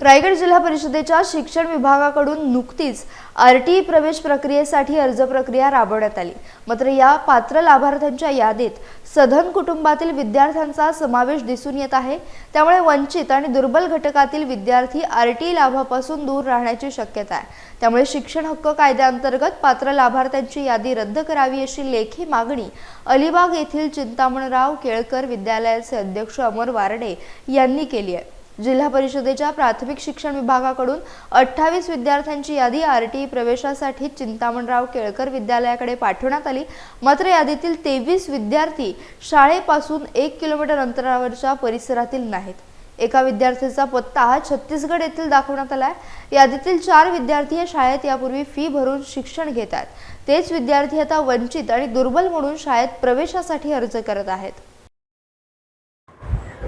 रायगड जिल्हा परिषदेच्या शिक्षण विभागाकडून नुकतीच आर टी प्रवेश प्रक्रियेसाठी अर्ज प्रक्रिया राबवण्यात आली. मात्र या पात्र लाभार्थ्यांच्या यादीत सधन कुटुंबातील विद्यार्थ्यांचा समावेश दिसून येत आहे. त्यामुळे वंचित आणि दुर्बल घटकातील विद्यार्थी आर टी लाभापासून दूर राहण्याची शक्यता आहे. त्यामुळे शिक्षण हक्क कायद्याअंतर्गत पात्र लाभार्थ्यांची यादी रद्द करावी अशी लेखी मागणी अलिबाग येथील चिंतामणराव केळकर विद्यालयाचे अध्यक्ष अमर वारडे यांनी केली आहे. जिल्हा परिषदेच्या प्राथमिक शिक्षण विभागाकडून अठ्ठावीस विद्यार्थ्यांची यादी आर टी प्रवेशासाठी चिंतामणराव केळकर विद्यालयाकडे पाठवण्यात आली. मात्र यादीतील तेवीस विद्यार्थी शाळेपासून एक किलोमीटर अंतरावरच्या परिसरातील नाहीत. एका विद्यार्थ्याचा पत्ता हा छत्तीसगड येथील दाखवण्यात आला आहे यादीतील चार विद्यार्थी या शाळेत यापूर्वी फी भरून शिक्षण घेत आहेत तेच विद्यार्थी आता वंचित आणि दुर्बल म्हणून शाळेत प्रवेशासाठी अर्ज करत आहेत.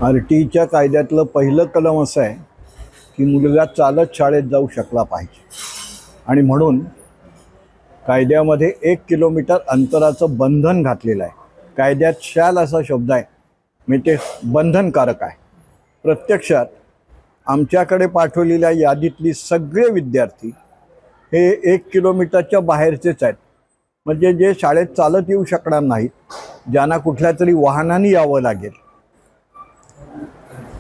आर टीच्या कायद्यातलं पहिलं कलम असं आहे की मुलगा चालत शाळेत जाऊ शकला पाहिजे. आणि म्हणून कायद्यामध्ये एक किलोमीटर अंतराचं बंधन घातलेलं आहे. कायद्यात शाल असा शब्द आहे मी ते बंधनकारक आहे. प्रत्यक्षात आमच्याकडे पाठवलेल्या यादीतली सगळे विद्यार्थी हे एक किलोमीटरच्या बाहेरचेच आहेत. म्हणजे जे शाळेत चालत येऊ शकणार नाहीत ज्यांना कुठल्या तरी वाहनाने यावं लागेल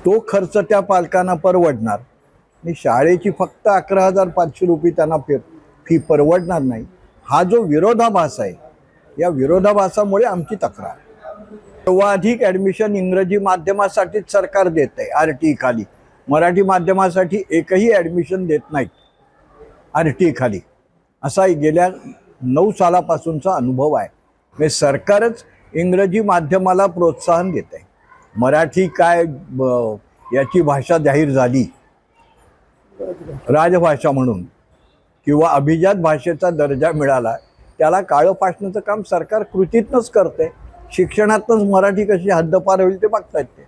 तो खर्च त्या पालकांना परवडणार. आणि शाळेची फक्त अकरा हजार पाचशे रुपये त्यांना फे फी परवडणार नाही. हा जो विरोधाभास आहे या विरोधाभासामुळे आमची तक्रार. तेव्हा अधिक ॲडमिशन इंग्रजी माध्यमासाठीच सरकार देत आहे आर टी e खाली. मराठी माध्यमासाठी एकही ॲडमिशन देत नाहीत आर टी e खाली. असा गेल्या नऊ सालापासूनचा अनुभव आहे. म्हणजे सरकारच इंग्रजी माध्यमाला प्रोत्साहन देत आहे. मराठी काय ब- याची भाषा जाहीर झाली? राजभाषा म्हणून किंवा अभिजात भाषेचा दर्जा मिळाला त्याला काळं फासण्याचं काम सरकार कृतीतनंच करते शिक्षणातनंच मराठी कशी हद्दपार होईल ते बघतायत ते.